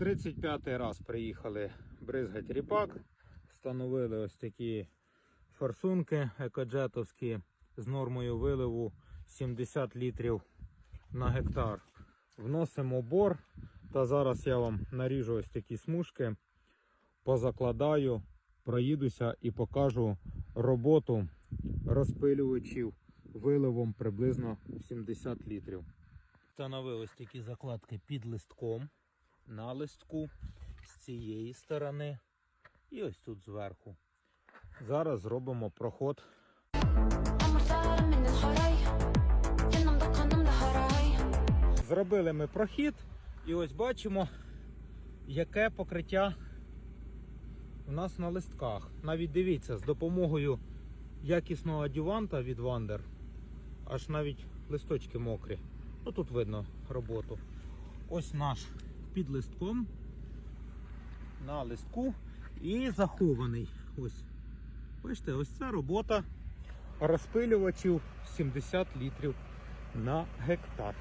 35-й раз приїхали бризгати ріпак. Встановили ось такі форсунки екоджетовські з нормою виливу 70 літрів на гектар. Вносимо бор. Та зараз я вам наріжу ось такі смужки, позакладаю, проїдуся і покажу роботу розпилювачів виливом приблизно 70 літрів. Встановив ось такі закладки під листком на листку, з цієї сторони і ось тут зверху. Зараз зробимо проход. Зробили ми прохід і ось бачимо, яке покриття у нас на листках. Навіть дивіться, з допомогою якісного адюванта від Вандер, аж навіть листочки мокрі. Ну тут видно роботу. Ось наш під листком на листку і захований. Ось. Бачите, ось ця робота розпилювачів 70 літрів на гектар.